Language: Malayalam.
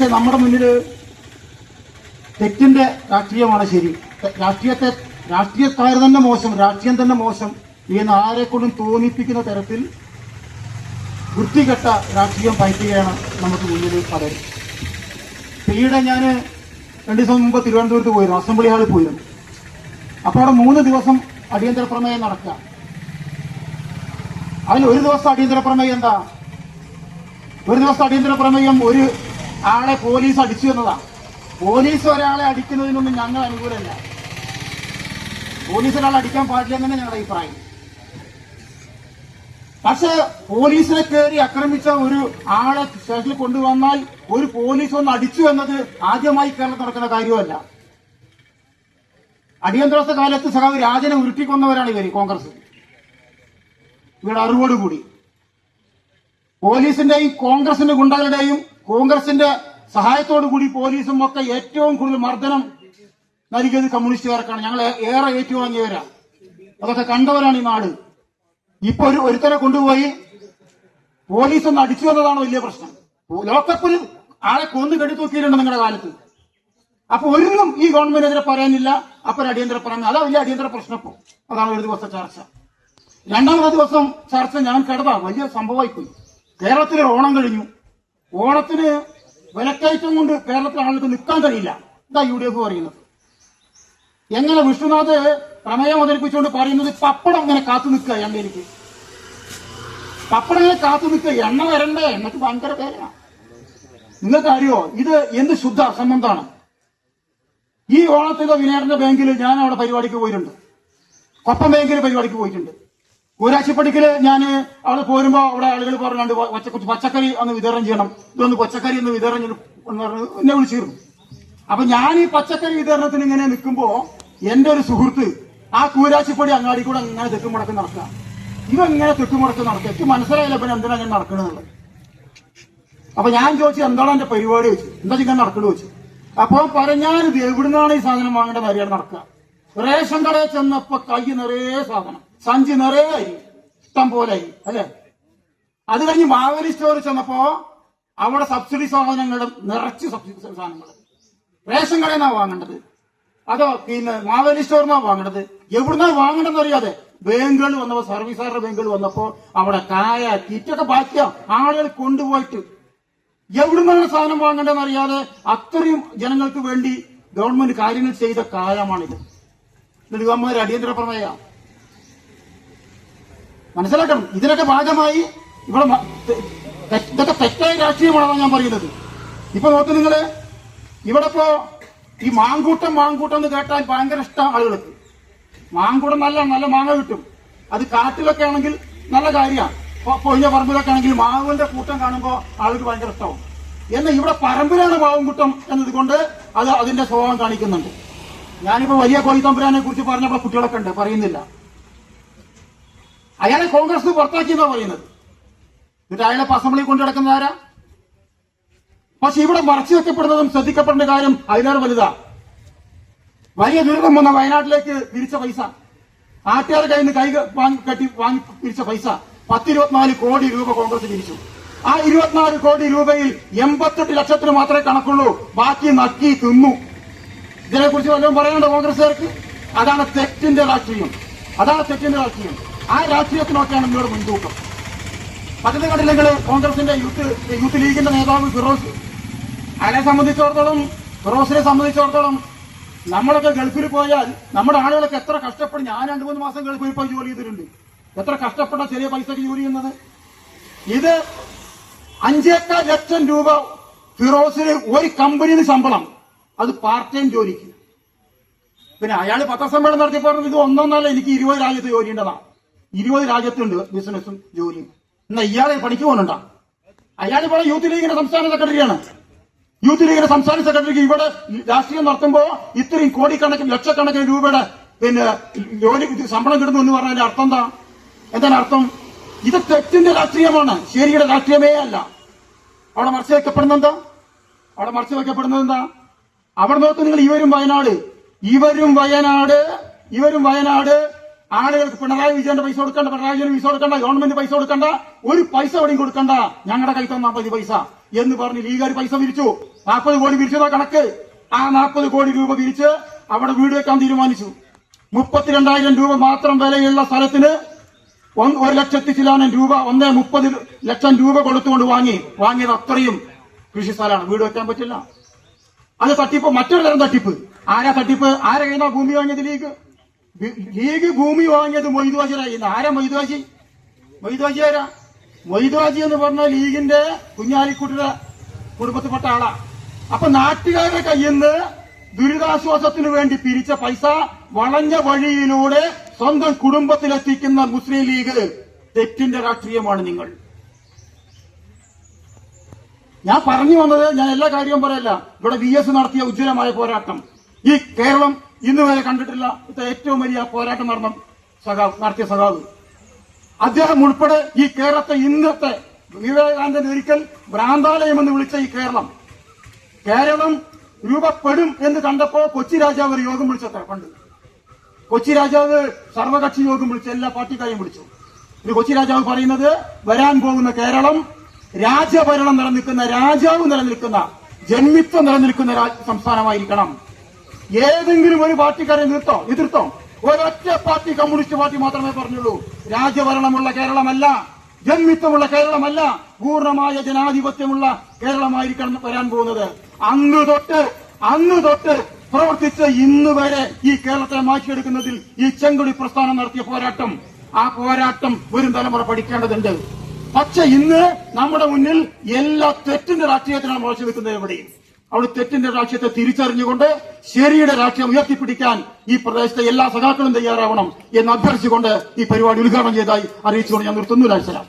നമ്മുടെ മുന്നിൽ തെറ്റിന്റെ രാഷ്ട്രീയമാണ് ശരി. രാഷ്ട്രീയത്തെ രാഷ്ട്രീയക്കാർ തന്നെ മോശം രാഷ്ട്രീയം തന്നെ മോശം എന്ന് ആരെക്കൊണ്ടും തോന്നിപ്പിക്കുന്ന തരത്തിൽ വൃത്തികെട്ട രാഷ്ട്രീയം പയറ്റുകയാണ് നമുക്ക് മുന്നിൽ പലരും. ഈയിടെ ഞാൻ രണ്ട് ദിവസം മുമ്പ് തിരുവനന്തപുരത്ത് പോയിരുന്നു അസംബ്ലി ഹാളിൽ പോയിരുന്നു. അപ്പോൾ അവിടെ മൂന്ന് ദിവസം അടിയന്തര പ്രമേയം നടക്കുക. അതിൽ ഒരു ദിവസം അടിയന്തര പ്രമേയം എന്താ? ഒരു ദിവസം അടിയന്തര പ്രമേയം ഒരു ആളെ പോലീസ് അടിച്ചു എന്നതാണ് പോലീസ് ഒരാളെ അടിക്കുന്നതിനൊന്നും ഞങ്ങൾ അനുകൂലമല്ല പോലീസ് ഒരാളെ അടിക്കാൻ പാടില്ല എന്നാണ് ഞങ്ങളുടെ അഭിപ്രായം. പക്ഷെ പോലീസിനെ കയറി ആക്രമിച്ച ഒരു ആളെ സ്റ്റേഷനിൽ കൊണ്ടുവന്നാൽ ഒരു പോലീസ് ഒന്ന് അടിച്ചു എന്നത് ആദ്യമായി കേരളത്തിൽ നടക്കുന്ന കാര്യമല്ല. അടിയന്തരാവസ്ഥ കാലത്ത് സഖാവ് രാജനെ ഉരുട്ടിക്കൊന്നവരാണ് ഇവർ കോൺഗ്രസ്. ഇവരുടെ അറിവോടുകൂടി. പോലീസിന്റെയും കോൺഗ്രസിന്റെ ഗുണ്ടകളുടെയും കോൺഗ്രസിന്റെ സഹായത്തോടു കൂടി പോലീസും ഒക്കെ ഏറ്റവും കൂടുതൽ മർദ്ദനം നൽകിയത് കമ്മ്യൂണിസ്റ്റുകാർക്കാണ്. ഞങ്ങൾ ഏറെ ഏറ്റുവാങ്ങിയവരാ അതൊക്കെ കണ്ടവരാണ് ഈ നാട്. ഇപ്പൊ ഒരു ഒരുത്തരെ കൊണ്ടുപോയി പോലീസ് ഒന്ന് അടിച്ചു എന്നതാണ് വലിയ പ്രശ്നം. ലോക്കപ്പിൽ ആളെ കൊന്നു കെട്ടി നിങ്ങളുടെ കാലത്ത്. അപ്പൊ ഒന്നും ഈ ഗവൺമെന്റിനെതിരെ പറയാനില്ല. അപ്പൊ ഒരു അടിയന്തര പ്രമേയം അതാ വലിയ അടിയന്തര പ്രശ്നം ഇപ്പോ. അതാണ് ഒരു ദിവസത്തെ ചർച്ച. രണ്ടാമത്തെ ദിവസം ചർച്ച ഞാൻ കിടതാ വലിയ സംഭവമായി പോയി കേരളത്തിലെ ഓണം കഴിഞ്ഞു. ഓണത്തിന് വിലക്കയറ്റം കൊണ്ട് കേരളത്തിലെ ആളുകൾക്ക് നിൽക്കാൻ കഴിയില്ല. ഇതാ യു ഡി എഫ് പറയുന്നത്. എങ്ങനെ വിഷ്ണുനാഥ് പ്രമേയം അവതരിപ്പിച്ചുകൊണ്ട് പറയുന്നത് പപ്പടം ഇങ്ങനെ കാത്തു നിൽക്കുക എണ്ണയിലേക്ക് പപ്പടം ഇങ്ങനെ കാത്തു നിൽക്കുക എണ്ണ വരണ്ടേ? എണ്ണക്ക് ഭയങ്കര പേരാ. നിങ്ങൾക്ക് അറിയോ? ഇത് എന്ത് ശുദ്ധ അസംബന്ധമാണ്? ഈ ഓണത്തിന്റെ വിനേറിന്റെ ബാങ്കിൽ ഞാൻ അവിടെ പരിപാടിക്ക് പോയിട്ടുണ്ട്. കൊപ്പം ബാങ്കിൽ പരിപാടിക്ക് പോയിട്ടുണ്ട്. കൂരാശിപ്പടിക്കൽ ഞാൻ അവിടെ പോരുമ്പോ അവിടെ ആളുകൾ കുറച്ച് പച്ചക്കറി ഒന്ന് വിതരണം ചെയ്യണം. ഇതൊന്ന് പച്ചക്കറി ഒന്ന് വിതരണം ചെയ്യണം എന്ന് വിളിച്ചിരുന്നു. അപ്പൊ ഞാൻ ഈ പച്ചക്കറി വിതരണത്തിന് ഇങ്ങനെ നിൽക്കുമ്പോ എന്റെ ഒരു സുഹൃത്ത് ആ കൂരാശിപ്പടി അങ്ങാടി കൂടെ ഇങ്ങനെ തെക്കുമുടക്ക് നടക്കുക. ഇവ ഇങ്ങനെ തെക്കുമുടക്ക് നടക്കുക? എനിക്ക് മനസ്സിലായില്ല പിന്നെ എന്തിനാ ഞാൻ നടക്കണെന്നുള്ളത്. അപ്പൊ ഞാൻ ചോദിച്ചു എന്താണ് എന്റെ പരിപാടി? വെച്ചു എന്താ ഇങ്ങനെ നടക്കണു? വെച്ചു അപ്പൊ പറഞ്ഞാൽ എവിടുന്നാണ് ഈ സാധനം വാങ്ങേണ്ട കാര്യമാണ് നടക്കുക. റേഷൻ കടയിൽ ചെന്നപ്പോ കൈ നിറയെ സാധനം. സഞ്ചി നിറയെ അരി ഇഷ്ടം പോലെ അല്ലെ? അത് കഴിഞ്ഞ് മാവേലി സ്റ്റോറിൽ ചെന്നപ്പോ അവിടെ സബ്സിഡി സാധനങ്ങളും നിറച്ച് സബ്സിഡി സാധനങ്ങൾ റേഷൻ കടയിൽ നിന്നാ വാങ്ങേണ്ടത്. അതോ പിന്നെ മാവേലി സ്റ്റോറിനാ വാങ്ങേണ്ടത്? എവിടുന്നാ വാങ്ങണമെന്ന് അറിയാതെ ബാങ്കുകൾ വന്നപ്പോ സർവീസുകാരുടെ ബാങ്കുകൾ വന്നപ്പോ അവിടെ കായ കിറ്റൊക്കെ ബാക്കിയാ ആളുകൾ കൊണ്ടുപോയിട്ട് എവിടുന്നാണ് സാധനം വാങ്ങേണ്ടതെന്ന് അറിയാതെ അത്രയും ജനങ്ങൾക്ക് വേണ്ടി ഗവൺമെന്റ് കാര്യങ്ങൾ ചെയ്ത കാലമാണിത്. എന്നിട്ട് ഇവന്മാർ അടിയന്തര പ്രമേയ. മനസ്സിലാക്കണം. ഇതിനൊക്കെ ഭാഗമായി ഇവിടെ ഇതൊക്കെ തെറ്റായ രാഷ്ട്രീയമാണെന്നാണ് ഞാൻ പറയുന്നത്. ഇപ്പൊ നോക്ക് നിങ്ങൾ ഇവിടെ ഇപ്പോ ഈ മാങ്കൂട്ടം മാങ്കൂട്ടം എന്ന് കേട്ടാൽ ഭയങ്കര ഇഷ്ടം ആളുകൾക്ക്. മാങ്കൂട്ടം നല്ല നല്ല മാങ്ങ കിട്ടും. അത് കാട്ടിലൊക്കെ ആണെങ്കിൽ നല്ല കാര്യമാണ് പൊഴിഞ്ഞ പറമ്പിലൊക്കെ ആണെങ്കിൽ മാവിന്റെ കൂട്ടം കാണുമ്പോൾ ആളുകൾക്ക് ഭയങ്കര ഇഷ്ടമാവും എന്നാൽ ഇവിടെ പറമ്പിലാണ് മാവുംകൂട്ടം എന്നതുകൊണ്ട് അത് അതിന്റെ സ്വഭാവം കാണിക്കുന്നുണ്ട്. ഞാനിപ്പോ വലിയ കോയിത്തമ്പുരാനെ കുറിച്ച് പറഞ്ഞപ്പോൾ കുട്ടികളൊക്കെ ഉണ്ട് പറയുന്നില്ല. അയാളെ കോൺഗ്രസ് പുറത്താക്കിയെന്നാ പറയുന്നത്. എന്നിട്ട് അയാളെ അസംബ്ലി കൊണ്ടു നടക്കുന്ന ആരാ? പക്ഷെ ഇവിടെ മറച്ചു വെക്കപ്പെടുന്നതും ശ്രദ്ധിക്കപ്പെടേണ്ട കാര്യം അതിലേറെ വലുതാ. വലിയ ദുരിതം വന്ന വയനാട്ടിലേക്ക് തിരിച്ച പൈസ. നാട്ടുകാരുടെ കയ്യിൽ നിന്ന് കൈ വാങ്ങി കെട്ടി വാങ്ങി പിരിച്ച പൈസ. പത്തിരുപത്തിനാല് കോടി രൂപ കോൺഗ്രസ് പിരിച്ചു ആ ഇരുപത്തിനാല് കോടി രൂപയിൽ എൺപത്തെട്ട് ലക്ഷത്തിന് മാത്രമേ കണക്കുള്ളൂ. ബാക്കി നക്കി തിന്നു. ഇതിനെക്കുറിച്ച് വല്ലതും പറയാനുണ്ടോ കോൺഗ്രസുകാർക്ക് അതാണ് തെറ്റിന്റെ രാഷ്ട്രീയം. അതാണ് തെറ്റിന്റെ രാഷ്ട്രീയം. ആ രാഷ്ട്രീയത്തിനൊക്കെയാണ് നിങ്ങളുടെ മുൻതൂക്കം. പദ്ധതി കണ്ടില്ലെങ്കിൽ കോൺഗ്രസിന്റെ യൂത്ത് യൂത്ത് ലീഗിന്റെ നേതാവ് ഫിറോസ്. അയാളെ സംബന്ധിച്ചിടത്തോളം ഫിറോസിനെ സംബന്ധിച്ചിടത്തോളം നമ്മളൊക്കെ ഗൾഫിൽ പോയാൽ നമ്മുടെ ആളുകളൊക്കെ എത്ര കഷ്ടപ്പെടും ഞാൻ രണ്ടു മൂന്ന് മാസം ഗൾഫിൽ പോയി ജോലി ചെയ്തിട്ടുണ്ട്. എത്ര കഷ്ടപ്പെട്ട ചെറിയ പൈസക്ക് ജോലി ചെയ്യുന്നത്? ഇത് അഞ്ചേക്കാൽ ലക്ഷം രൂപ ഫിറോസിന് ഒരു കമ്പനിയിൽ ശമ്പളം. അത് പാർട്ട് ടൈം ജോലിക്ക്. പിന്നെ അയാൾ പത്രസമ്മേളനം നടത്തി പറഞ്ഞത് ഇത് ഒന്നൊന്നല്ല എനിക്ക് ഇരുപത് രാജ്യത്ത് ജോലി ഉണ്ടെന്നാ ഇരുപത് രാജ്യത്തുണ്ട് ബിസിനസ്സും ജോലിയും. എന്നാ ഇയാളെ പണിക്ക് പോകുന്നുണ്ടോ അയാൾ ഇവിടെ യൂത്ത് ലീഗിന്റെ സംസ്ഥാന സെക്രട്ടറിയാണ് യൂത്ത് ലീഗിന്റെ സംസ്ഥാന സെക്രട്ടറിക്ക് ഇവിടെ രാഷ്ട്രീയം നടത്തുമ്പോ ഇത്രയും കോടിക്കണക്കിന് ലക്ഷക്കണക്കിന് രൂപയുടെ പിന്നെ ജോലി ശമ്പളം കിട്ടുന്നു എന്ന് പറഞ്ഞതിന്റെ അർത്ഥം എന്താ? എന്താണ് അർത്ഥം? ഇത് തെറ്റിന്റെ രാഷ്ട്രീയമാണ്. ശരിയുടെ രാഷ്ട്രീയമേ അല്ല. അവിടെ മറച്ചു വെക്കപ്പെടുന്നത് എന്താ? അവിടെ മറച്ചു വെക്കപ്പെടുന്നത് എന്താ? അവിടെ നോക്ക് നിങ്ങൾ ഇവരും വയനാട്. ഇവരും വയനാട്. ഇവരും വയനാട്. ആളുകൾക്ക് പിണറായി വിജയന്റെ പൈസ കൊടുക്കണ്ട പിണറായി വിജയന് പൈസ കൊടുക്കണ്ട ഗവൺമെന്റ് പൈസ കൊടുക്കണ്ട ഒരു പൈസ എവിടെയും കൊടുക്കണ്ട. ഞങ്ങളുടെ കൈ തന്നാ മതി പൈസ. എന്ന് പറഞ്ഞ് ലീഗുകാർ പൈസ പിരിച്ചു. നാൽപ്പത് കോടി പിരിച്ചതാ കണക്ക്. ആ നാൽപ്പത് കോടി രൂപ പിരിച്ച് അവിടെ വീട് വെക്കാൻ തീരുമാനിച്ചു. മുപ്പത്തിരണ്ടായിരം രൂപ മാത്രം വിലയുള്ള സ്ഥലത്തിന് ഒരു ലക്ഷത്തി ചിലാനം രൂപ ഒന്നേ മുപ്പത് ലക്ഷം രൂപ കൊടുത്തുകൊണ്ട് വാങ്ങി. വാങ്ങിയത് അത്രയും കൃഷി സ്ഥലമാണ്. വീട് വെക്കാൻ പറ്റില്ല. അത് തട്ടിപ്പ് മറ്റൊരു തരം തട്ടിപ്പ്. ആരാ തട്ടിപ്പ്? ആരെ കഴിഞ്ഞാൽ ഭൂമി വാങ്ങിയത് ലീഗ്? ലീഗ് ഭൂമി വാങ്ങിയത് മൊയ്തുവാശിയുടെ ആരാ മൊയ്തുവാശി? മൊയ്തുവാശി ആരാ? മൊയ്തുവാശി എന്ന് പറഞ്ഞ ലീഗിന്റെ കുഞ്ഞാലിക്കുട്ടിയുടെ കുടുംബത്തിൽപ്പെട്ട ആളാ. അപ്പൊ നാട്ടുകാരുടെ കയ്യിൽ നിന്ന് ദുരിതാശ്വാസത്തിന് വേണ്ടി പിരിച്ച പൈസ വളഞ്ഞ വഴിയിലൂടെ സ്വന്തം കുടുംബത്തിലെത്തിക്കുന്ന മുസ്ലിം ലീഗ് തെറ്റിന്റെ രാഷ്ട്രീയമാണ് നിങ്ങൾ. ഞാൻ പറഞ്ഞു വന്നത് ഞാൻ എല്ലാ കാര്യവും പറയല്ല. ഇവിടെ വി എസ് നടത്തിയ ഉജ്ജ്വലമായ പോരാട്ടം. ഈ കേരളം ഇന്ന് വരെ കണ്ടിട്ടില്ല ഏറ്റവും വലിയ പോരാട്ടം നടന്ന സഖാവ് നടത്തിയ സഖാവ്. അദ്ദേഹം ഉൾപ്പെടെ ഈ കേരളത്തെ ഇന്നത്തെ വിവേകാനന്ദൻ ഒരിക്കൽ ഭ്രാന്താലയം എന്ന് വിളിച്ച ഈ കേരളം. കേരളം രൂപപ്പെടും എന്ന് കണ്ടപ്പോ കൊച്ചി രാജാവ് ഒരു യോഗം വിളിച്ചത്ര പണ്ട്. കൊച്ചി രാജാവ് സർവകക്ഷി യോഗം വിളിച്ചു എല്ലാ പാർട്ടിക്കാരെയും വിളിച്ചു. ഇത് കൊച്ചി രാജാവ് പറയുന്നത് വരാൻ പോകുന്ന കേരളം രാജഭരണം നിലനിൽക്കുന്ന രാജാവ് നിലനിൽക്കുന്ന ജന്മിത്വം നിലനിൽക്കുന്ന സംസ്ഥാനമായിരിക്കണം. ഏതെങ്കിലും ഒരു പാർട്ടിക്കാരെ നിർത്തോ എതിർത്തോ? ഒരൊറ്റ പാർട്ടി കമ്മ്യൂണിസ്റ്റ് പാർട്ടി മാത്രമേ പറഞ്ഞുള്ളൂ. രാജഭരണമുള്ള കേരളമല്ല ജന്മിത്തമുള്ള കേരളമല്ല പൂർണമായ ജനാധിപത്യമുള്ള കേരളമായിരിക്കണം വരാൻ പോകുന്നത്. അന്ന് തൊട്ട് അന്ന് തൊട്ട് പ്രവർത്തിച്ച് ഇന്ന് വരെ ഈ കേരളത്തെ മാറ്റിയെടുക്കുന്നതിൽ ഈ ചെങ്കുടി പ്രസ്ഥാനം നടത്തിയ പോരാട്ടം ആ പോരാട്ടം ഒരു തലമുറ പഠിക്കേണ്ടതുണ്ട്. പക്ഷെ ഇന്ന് നമ്മുടെ മുന്നിൽ എല്ലാ തെറ്റിന്റെ രാഷ്ട്രീയത്തിനാണ് മോശം നിൽക്കുന്നത് എവിടെയും. അവിടെ തെറ്റിന്റെ രാഷ്ട്രീയത്തെ തിരിച്ചറിഞ്ഞുകൊണ്ട് ശരിയുടെ രാഷ്ട്രീയം ഉയർത്തിപ്പിടിക്കാൻ ഈ പ്രദേശത്തെ എല്ലാ സഖാക്കളും തയ്യാറാവണം എന്ന് അഭ്യർത്ഥിച്ചുകൊണ്ട് ഈ പരിപാടി ഉദ്ഘാടനം ചെയ്തതായി അറിയിച്ചുകൊണ്ട് ഞാൻ നിർത്തുന്നു രാജസലാം